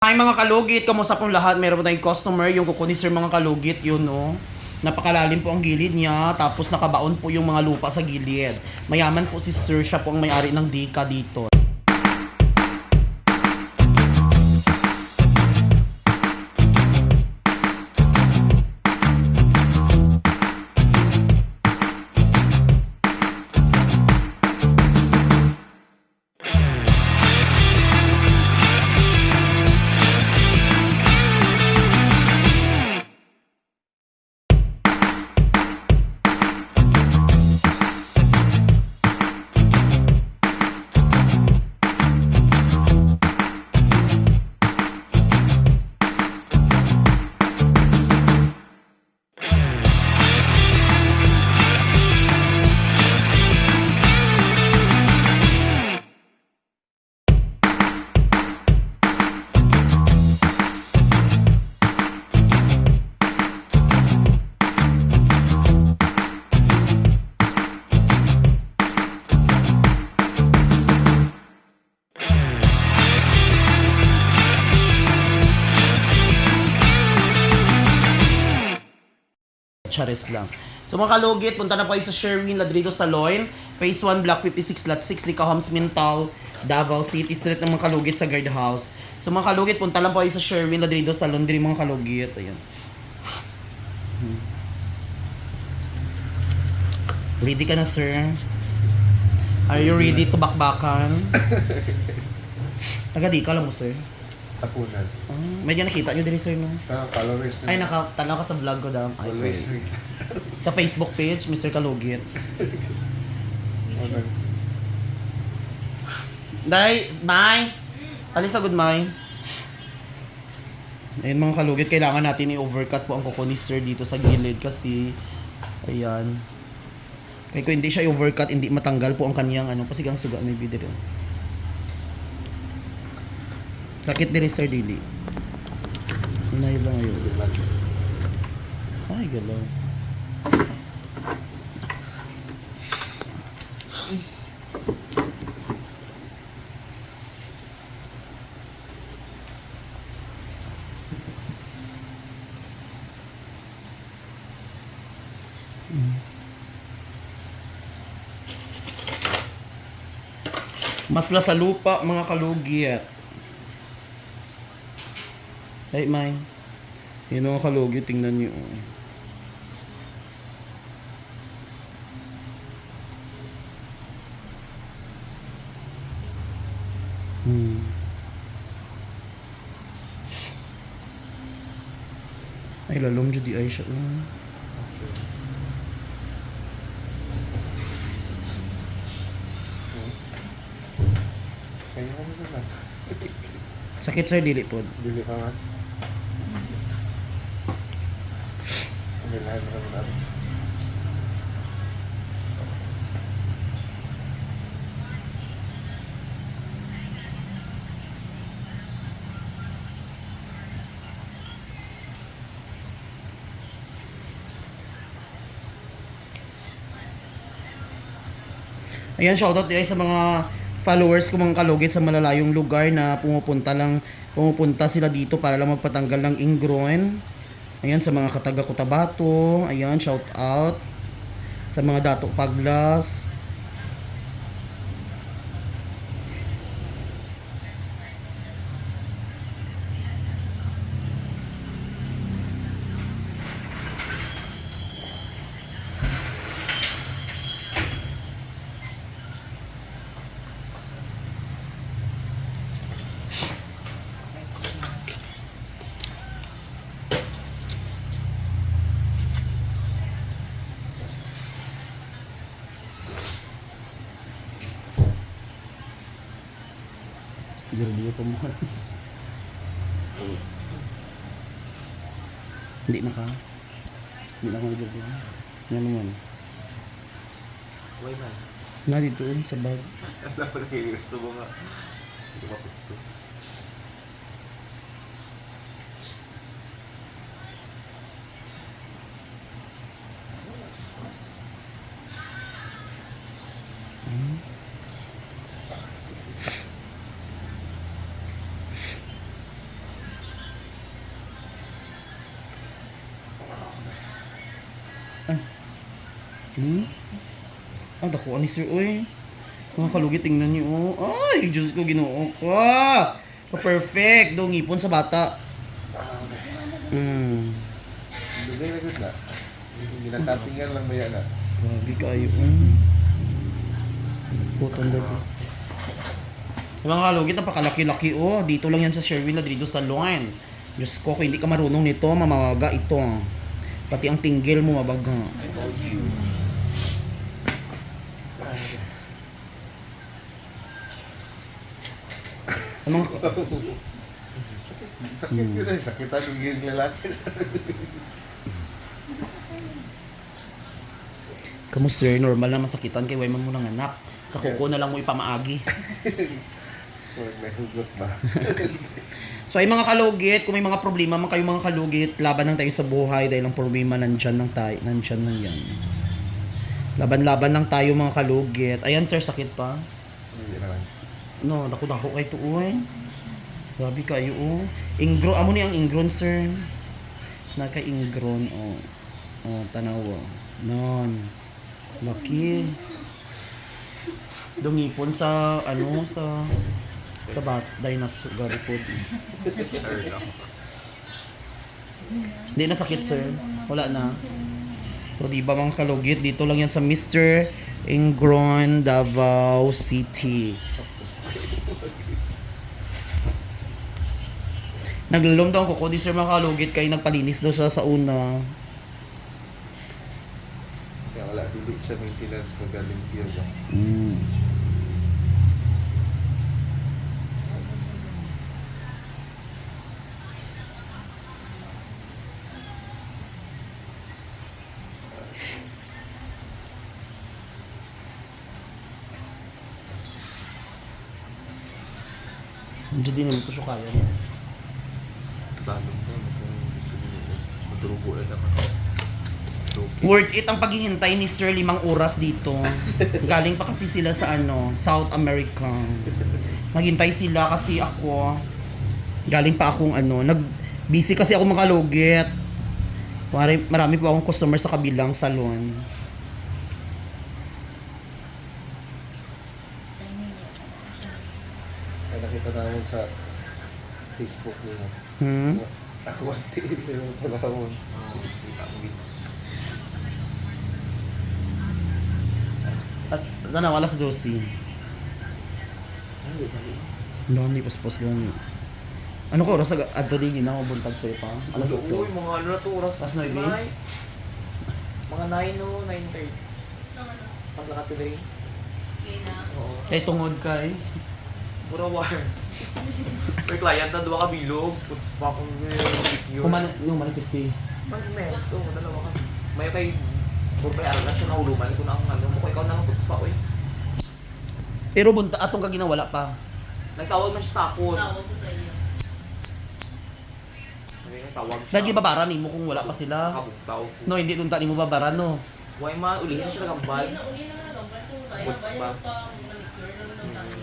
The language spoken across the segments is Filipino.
Hi mga kalugit, kamusta pong lahat? Meron po tayong customer, yung kukunin sir mga kalugit, yun no. Napakalalim po ang gilid niya, tapos nakabaon po yung mga lupa sa gilid. Mayaman po si sir, siya po ang may-ari ng Dika dito. Charis lang. So mga kalugit, punta na po kayo sa Sherwin Ladrido Saloon, Phase 1, Block 56, Lot 6, Lica Homes, Mintal, Davao City, Street ng mga kalugit sa guard house. So mga kalugit, punta lang po kayo sa Sherwin Ladrido Salon, din mga kalugit. Ayan. Hmm. Ready ka na, sir? Are you ready to bakbakan? Taga di ka lang mo, sir. Tapunan. Ah, medyo nakita nyo din, sir, no? Ah, followers na. Ay, nakatanaw ka sa vlog ko daw. Ay, Followers na. Sa Facebook page, Mr. Kalugit. Ano? Day, May! Alis sa good May. Ayun mga kalugit, kailangan natin i-overcut po ang kuko ni Sir dito sa gilid kasi ayan. Kaya kung hindi siya i-overcut, hindi matanggal po ang kaniyang ano, pasigang suga may video. Sakit din Sir Dili. Hinayod lang ngayon. Ay, galaw. Masla sa lupa, mga kalugit. Ay, may. Yun mga kalugit, tingnan niyo. oh. Hmm. Ay, lalom dyan di ay siya. lang. Sakit sir, dili po. Bili ka man. Natin. Ayan, shoutout guys sa mga followers ko mga kalugit sa malalayong lugar na pumupunta lang pumupunta sila dito para lang magpatanggal ng ingroin. Ayan, sa mga kataga Cotabato. Ayan, shout out. Sa mga Dato Paglas. Hindi pa mo. Hindi na ka. Hindi na ka nagdala. Yan naman. Why man? Na dito sa bag. Alam ko na kayo gusto mo nga. Lumapis ko. Hmm? Ah, dako ni sir, oy. Mga kalugit, tingnan niyo, oh. Ay, Diyos ko, ginoo ko. Pa-perfect. Daw ngipon sa bata. Hmm. Dugay na gud na. Ginakatingan lang maya na. Grabe kayo. Mm. Putong gabi. Yung mga kalugit, napakalaki-laki oh. Dito lang yan sa Sherwin na dito sa Luan. Diyos ko, kung hindi ka marunong nito, mamawaga ito. Pati ang tinggil mo mabaga. Anong, Sakit ko na. Sakitan ng yung lalaki. Kamu sir, normal na masakitan kay Wayman mo ng anak. Sa kuko na lang mo ipamaagi. May hugot ba? So ay mga kalugit, kung may mga problema man kayo mga kalugit, laban lang tayo sa buhay dahil ang problema nandyan lang tayo, nandyan lang yan. Laban-laban lang tayo mga kalugit. Ayan sir, sakit pa. Hindi naman. No, dako-dako kay tuoy. Grabe kayo oh. Ingro, amo ni ang ingron sir. Naka ingron oh. Oh, tanawa. Non. Laki. Dungipon sa ano sa sa bat dinosaur gari food. Hindi na sakit sir. Wala na. So di ba mga kalugit dito lang yan sa Mr. Ingron Davao City. Naglalom daw ang kuko di sir mga kalugit kay nagpalinis daw siya sa una. Kaya wala. Dili siya maintenance magaling piyo ba? Mm. Hindi naman ko siya kaya. Tanong ko. Kung gusto niyo. Madrugo na naman. Okay. Worth it ang paghihintay ni Sir limang oras dito. Galing pa kasi sila sa ano, South America. Naghintay sila kasi ako, galing pa akong ano, nag busy kasi ako makalugit. Marami, marami po akong customer sa kabilang salon. Ay, nakita namin sa Facebook nila. Hmm? Ako ang tiin nila panahon. At ano, alas 12. Ano, hindi paspos lang. Ano ko, oras ag- adto din na ako buntag sa'yo pa? Alas Uy, 8. mga ano na to, oras night, eh? Nine. Mga 9 o 9.30. Paglakad ko rin. Oo. Kay tungod kay. Pura war. May client na, duwa ka bilog. Puts pa akong yun. Kuman, yung manifesti. Man, mes. Oo, dalawa ka. May kay Puro pa araw na siya nauluman ko na ang ano. Kung ikaw na puts pa, oy. Pero bunta atong ka ginawala pa. Nagtawag man siya sa akon. Tawag ko sa iyo. Tawag siya. Lagi babaran nimo kung wala pa sila. Ko. No, hindi dunta nimo babaran no. Why ma, uli na siya nagambal. Uwi na, uwi na lang. Goods Bayad pa. pa ang manicure lang ng dami.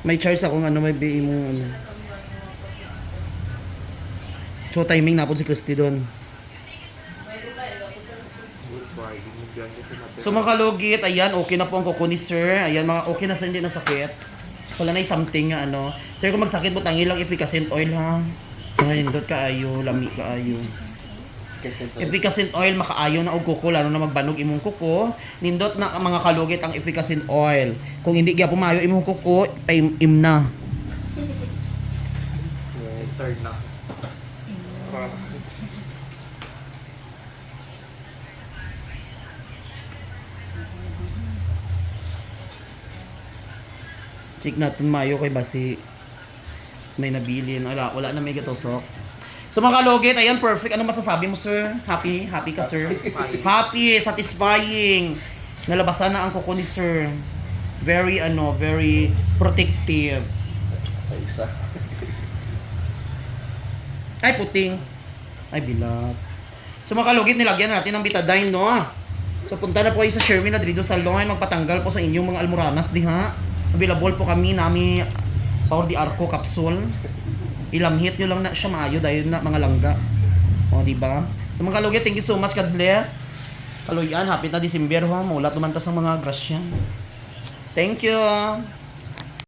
May charge akong ano may BI mo ano. So timing napon si Christy doon. So mga kalugit, ayan, okay na po ang kuko ni sir. Ayan, mga okay na sir, hindi na sakit. Wala na something nga ano. Sir, kung magsakit mo, tangi lang efficacent oil ha. Ay, nindot ka ayo, lami ka ayo. Efficacent oil makaayo na og kuko lalo na magbanog imong kuko. Nindot na ang mga kalugit ang efficacent oil. Kung hindi gyapon maayo imong kuko, time im na. Third na. Check natin maayo kay basi may nabili wala wala na may gatosok. So mga kalugit, ayan perfect. Ano masasabi mo sir? Happy? Happy ka sir? Satisfying. Happy, satisfying. Nalabasan na ang kuko ni sir. Very ano, very protective. Sa isa. Ay puting. Ay bilat. So mga kalugit, nilagyan natin ng betadine, no? So punta na po kayo sa Sherwin Adrido Salon. Magpatanggal po sa inyong mga almoranas, diha. Available po kami nami Power di Arco capsule. Ilamhit nyo lang na siya maayo dahil na mga langga. O, di ba? So mga kalugit, thank you so much. God bless. Kaluyan, happy na December ha. Mula tumantas ang mga grasya. Thank you.